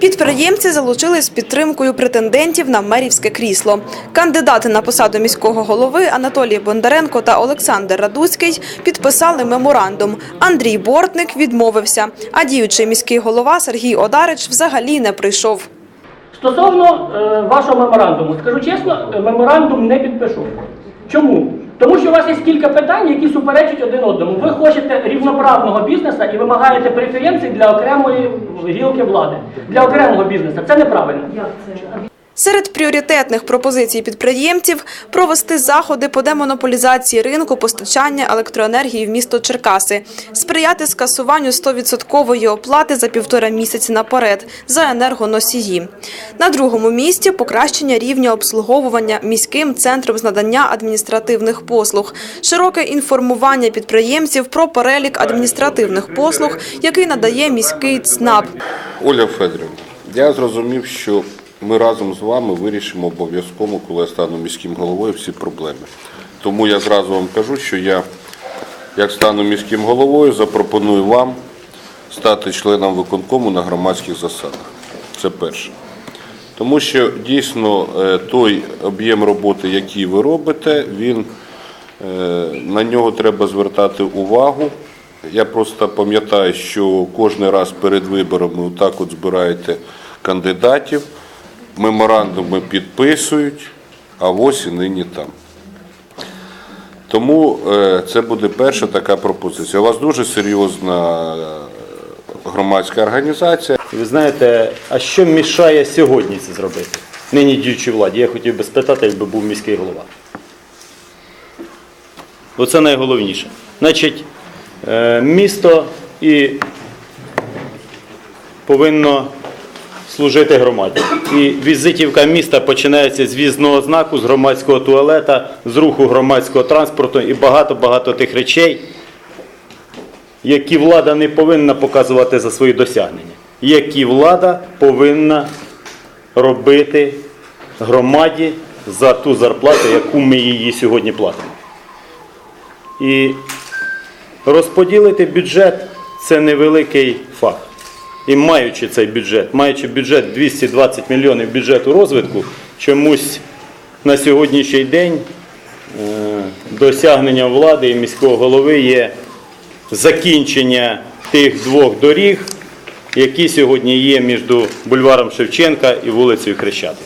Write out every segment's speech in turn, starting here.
Підприємці залучились підтримкою претендентів на мерівське крісло. Кандидати на посаду міського голови Анатолій Бондаренко та Олександр Радуцький підписали меморандум. Андрій Бортник відмовився, а діючий міський голова Сергій Одарич взагалі не прийшов. Стосовно е, вашого меморандуму, скажу чесно, е, меморандум не підпишу. Чому? Тому що у вас є кілька питань, які суперечать один одному. Ви хочете рівноправного бізнесу і вимагаєте преференцій для окремої гілки влади, для окремого бізнесу. Це неправильно. Серед пріоритетних пропозицій підприємців провести заходи по демонополізації ринку постачання електроенергії в місто Черкаси, сприяти скасуванню 100% оплати за півтора місяці наперед за енергоносії. На другому місці покращення рівня обслуговування міським центром з надання адміністративних послуг, широке інформування підприємців про перелік адміністративних послуг, який надає міський ЦНАП. Оля Федорівна, я зрозумів, що ми разом з вами вирішимо обов'язково, коли я стану міським головою, всі проблеми. Тому я зразу вам кажу, що я, як стану міським головою, запропоную вам стати членом виконкому на громадських засадах. Це перше. Тому що дійсно е, той об'єм роботи, який ви робите, він е, на нього треба звертати увагу. Я просто пам'ятаю, що кожен раз перед виборами отак от збираєте кандидатів, меморандуми підписують, а ось і нині там. Тому е, це буде перша така пропозиція. У вас дуже серйозна е, громадська організація. Ви знаєте, а що мішає сьогодні це зробити? Нині діючій владі. Я хотів би спитати, якби був міський голова. Оце найголовніше. Значить, е, місто і повинно служити громаді. І візитівка міста починається з в'їзного знаку, з громадського туалета, з руху громадського транспорту і багато-багато тих речей, які влада не повинна показувати за свої досягнення, які влада повинна робити громаді за ту зарплату, яку ми її сьогодні платимо. І розподілити бюджет це невеликий факт. І маючи цей бюджет, маючи бюджет 220 мільйонів бюджету розвитку, чомусь на сьогоднішній день е, досягнення влади і міського голови є закінчення тих двох доріг, які сьогодні є між бульваром Шевченка і вулицею Хрещатика.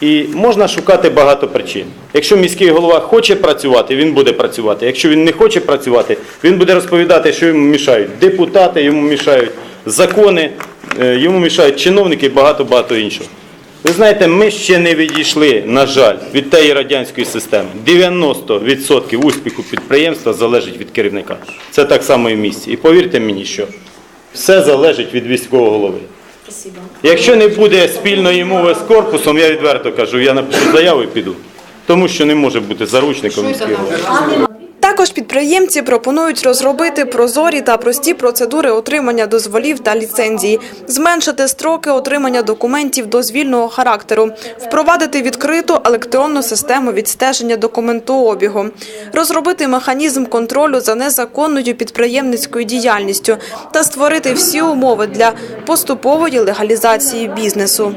І можна шукати багато причин. Якщо міський голова хоче працювати, він буде працювати. Якщо він не хоче працювати, він буде розповідати, що йому мішають депутати, йому мішають закони, е, йому мішають чиновники і багато-багато іншого. Ви знаєте, ми ще не відійшли, на жаль, від тієї радянської системи. 90% успіху підприємства залежить від керівника. Це так само і в місті. І повірте мені, що все залежить від військового голови. Якщо не буде спільної мови з корпусом, я відверто кажу, я напишу заяву і піду. Тому що не може бути заручником міський голова. Також підприємці пропонують розробити прозорі та прості процедури отримання дозволів та ліцензій, зменшити строки отримання документів дозвільного характеру, впровадити відкриту електронну систему відстеження документообігу, розробити механізм контролю за незаконною підприємницькою діяльністю та створити всі умови для поступової легалізації бізнесу.